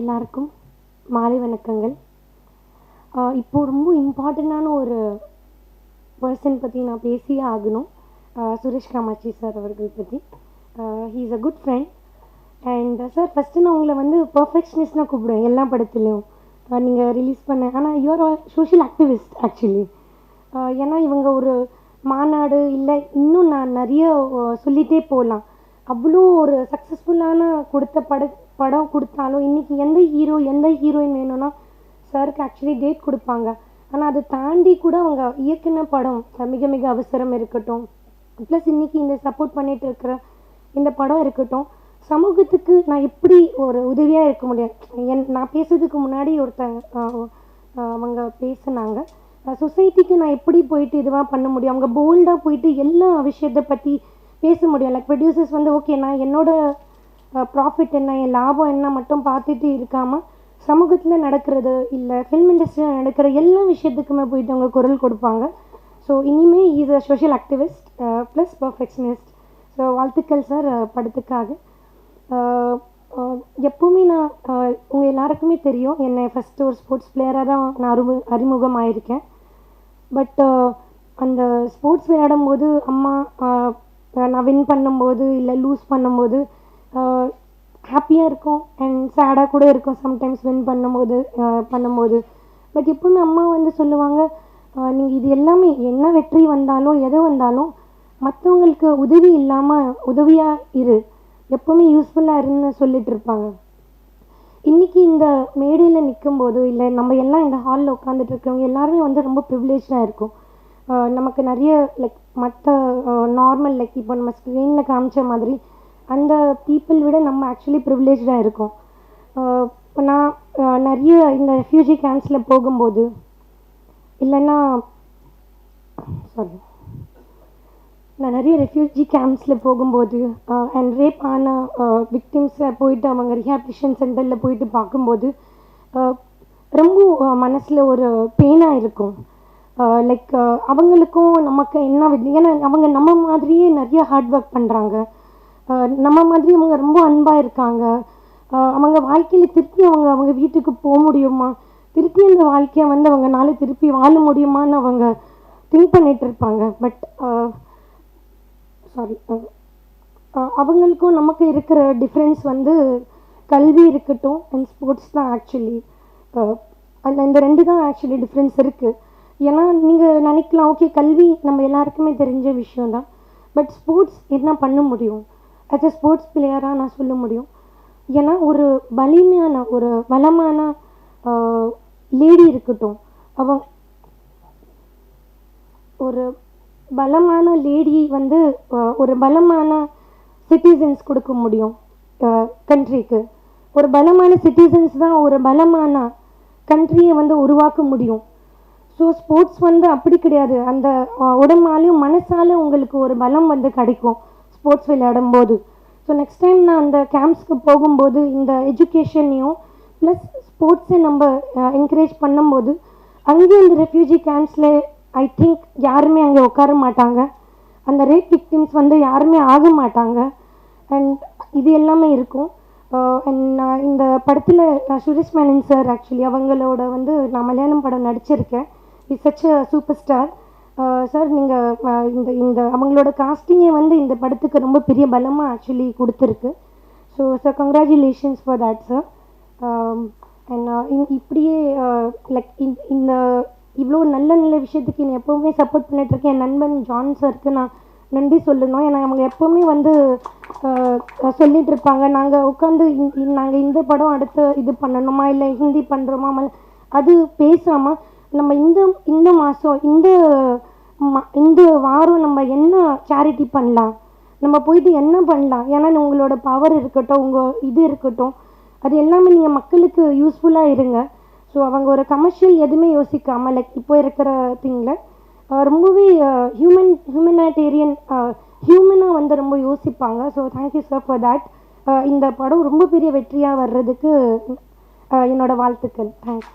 எல்லாருக்கும் மாலை வணக்கங்கள். இப்போ ரொம்ப இம்பார்ட்டண்ட்டான ஒரு பர்சன் பற்றி நான் பேசியே ஆகணும். சுரேஷ் காமாட்சி சார் அவர்கள் பற்றி he is a good friend and sir first நான் உங்களை வந்து பர்ஃபெக்ஷனிஸ்ட்னா கூப்பிடுவேன் எல்லா படத்துலையும். நீங்கள் ரிலீஸ் பண்ண ஆனால் யூஆர் சோஷியல் ஆக்டிவிஸ்ட் ஆக்சுவலி ஏன்னா இவங்க ஒரு மாநாடு இல்லை இன்னும் நான் நிறைய சொல்லிகிட்டே போகலாம் அவ்வளோ ஒரு சக்ஸஸ்ஃபுல்லான கொடுத்த பட படம் கொடுத்தாலும் இன்றைக்கி எந்த ஹீரோ எந்த ஹீரோயின் வேணும்னா சாருக்கு ஆக்சுவலி டேட் கொடுப்பாங்க. ஆனால் அதை தாண்டி கூட அவங்க இயக்குன படம் மிக மிக அவசரம் இருக்கட்டும். ப்ளஸ் இன்னைக்கு இந்த சப்போர்ட் பண்ணிட்டு இருக்கிற இந்த படம் இருக்கட்டும். சமூகத்துக்கு நான் எப்படி ஒரு உதவியாக இருக்க முடியும்? என் நான் பேசுறதுக்கு முன்னாடி ஒருத்தங்க அவங்க பேசுனாங்க. சொசைட்டிக்கு நான் எப்படி போயிட்டு இதுவாக பண்ண முடியும்? அவங்க போல்டாக போயிட்டு எல்லா விஷயத்தை பற்றி பேச முடியும். லைக் ப்ரொடியூசர்ஸ் வந்து ஓகே நான் என்னோட ப்ராஃபிட் என்ன என் லாபம் என்ன மட்டும் பார்த்துட்டு இருக்காமல் சமூகத்தில் நடக்கிறது இல்லை ஃபிலிம் இண்டஸ்ட்ரியில் நடக்கிற எல்லா விஷயத்துக்குமே போயிட்டு அவங்க குரல் கொடுப்பாங்க. ஸோ இனிமே is a social activist plus perfectionist so வாழ்த்துக்கள் சார் படத்துக்காக. எப்போவுமே நான் உங்கள் எல்லாருக்குமே தெரியும் என்னை ஃபஸ்ட்டு ஒரு ஸ்போர்ட்ஸ் பிளேயராக தான் நான் அறிமு அறிமுகம் ஆயிருக்கேன் பட் அந்த ஸ்போர்ட்ஸ் விளையாடும் போது அம்மா நான் வின் பண்ணும்போது இல்லை லூஸ் பண்ணும்போது ஹாப்பியாக இருக்கும் அண்ட் சேடாக கூட இருக்கும் சம்டைம்ஸ் வின் பண்ணும்போது பண்ணும்போது. பட் எப்பவுமே அம்மா வந்து சொல்லுவாங்க நீங்கள் இது எல்லாமே என்ன வெற்றி வந்தாலும் எது வந்தாலும் மற்றவங்களுக்கு உதவி இல்லாமல் உதவியாக இரு. எப்போவுமே யூஸ்ஃபுல்லாக இருன்னு சொல்லிட்டு இருப்பாங்க. இன்னைக்கு இந்த மேடையில் நிற்கும்போது இல்லை நம்ம எல்லாம் இந்த ஹாலில் உட்காந்துட்டு இருக்கவங்க எல்லாருமே வந்து ரொம்ப ப்ரிவிலேஜாக இருக்கும். நமக்கு நிறைய லைக் மற்ற நார்மல் லைக் இப்போ நம்ம ஸ்க்ரீனில் காமிச்ச மாதிரி அந்த பீப்புள் விட நம்ம ஆக்சுவலி ப்ரிவிலேஜாக இருக்கோம். இப்போ நான் நிறைய இந்த ரெஃப்யூஜி கேம்ப்ஸில் போகும்போது இல்லைன்னா சாரி நான் நிறைய ரெஃப்யூஜி கேம்ப்ஸில் போகும்போது அண்ட் ரேப் ஆன விக்டிம்ஸில் போயிட்டு அவங்க ரிஹாபிலிஷன் சென்டரில் போயிட்டு பார்க்கும்போது ரொம்ப மனசில் ஒரு பெயினாக இருக்கும். லைக் அவங்களுக்கும் நமக்கு என்ன ஏன்னா அவங்க நம்ம மாதிரியே நிறைய ஹார்ட் ஒர்க் பண்ணுறாங்க நம்ம மாதிரி அவங்க ரொம்ப அன்பாக இருக்காங்க. அவங்க வாழ்க்கையில் திருப்பி அவங்க அவங்க வீட்டுக்கு போக முடியுமா? திருப்பி அந்த வாழ்க்கையை வந்து அவங்கனால திருப்பி வாழ முடியுமான்னு அவங்க திங்க் பண்ணிட்டு இருப்பாங்க. பட் சாரி அவங்களுக்கும் நமக்கு இருக்கிற டிஃப்ரென்ஸ் வந்து கல்வி இருக்கட்டும் அண்ட் ஸ்போர்ட்ஸ் தான் ஆக்சுவலி அதில் இந்த ரெண்டு தான் ஆக்சுவலி டிஃப்ரென்ஸ் இருக்குது ஏன்னா நீங்கள் நினைக்கலாம் ஓகே கல்வி நம்ம எல்லாருக்குமே தெரிஞ்ச விஷயம் தான் பட் ஸ்போர்ட்ஸ் என்ன பண்ண முடியும்? அஸ் எ ஸ்போர்ட்ஸ் பிளேயராக நான் சொல்ல முடியும். ஏன்னா ஒரு வலிமையான ஒரு பலமான லேடி இருக்கட்டும் அவங்க ஒரு பலமான லேடி வந்து ஒரு பலமான சிட்டிசன்ஸ் கொடுக்க முடியும் கண்ட்ரிக்கு ஒரு பலமான சிட்டிசன்ஸ் தான் ஒரு பலமான கண்ட்ரியை வந்து உருவாக்க முடியும். ஸோ ஸ்போர்ட்ஸ் வந்து அப்படி கிடையாது. அந்த உடம்பாலையும் மனசால உங்களுக்கு ஒரு பலம் வந்து கிடைக்கும். ஸ்போர்ட்ஸ் விளையாடும் போது ஸோ நெக்ஸ்ட் டைம் நான் அந்த கேம்ப்ஸ்க்கு போகும்போது இந்த எஜுகேஷனையும் ப்ளஸ் ஸ்போர்ட்ஸை நம்ம என்கரேஜ் பண்ணும்போது அங்கேயும் இந்த ரெஃப்யூஜி கேம்ப்ஸில் ஐ திங்க் யாருமே அங்கே உட்கார மாட்டாங்க. அந்த ரேப் விக்டிம்ஸ் வந்து யாருமே ஆக மாட்டாங்க. அண்ட் இது எல்லாமே இருக்கும். அண்ட் நான் இந்த படத்தில் நான் சுரேஷ் மேனன் சார் ஆக்சுவலி அவங்களோட வந்து நான் மலையாளம் படம் நடிச்சிருக்கேன். Is such a super star sir நீங்கள் இந்த இந்த அவங்களோட காஸ்டிங்கே வந்து இந்த படத்துக்கு ரொம்ப பெரிய பலமாக ஆக்சுவலி கொடுத்துருக்கு. So sir congratulations for that sir and இப்படியே லைக் இந்த இவ்வளோ நல்ல நல்ல விஷயத்துக்கு என்னை எப்போவுமே சப்போர்ட் பண்ணிகிட்ருக்கேன் என் நண்பன் ஜான் சாருக்கு நான் நன்றி சொல்லணும். ஏன்னா அவங்க எப்போவுமே வந்து சொல்லிகிட்டு இருப்பாங்க. நாங்கள் உட்காந்து நாங்கள் இந்த படம் அடுத்து இது பண்ணணுமா? இல்லை ஹிந்தி பண்ணுறோமா அது பேசாமல் நம்ம இந்த இந்த மாதம் இந்த இந்த வாரம் நம்ம என்ன சேரிட்டி பண்ணலாம்? நம்ம போயிட்டு என்ன பண்ணலாம்? ஏன்னா உங்களோட பவர் இருக்கட்டும் உங்கள் இது இருக்கட்டும் அது எல்லாமே நீங்கள் மக்களுக்கு யூஸ்ஃபுல்லாக இருங்க. ஸோ அவங்க ஒரு கமர்ஷியல் எதுவுமே யோசிக்காமல் லைக் இப்போ இருக்கிற திங்கில் ரொம்பவே ஹியூமன் ஹியூமனிட்டேரியன் ஹியூமனாக வந்து ரொம்ப யோசிப்பாங்க. So thank you sir for that இந்த படம் ரொம்ப பெரிய வெற்றியாக வர்றதுக்கு என்னோடய வாழ்த்துக்கள். தேங்க்ஸ்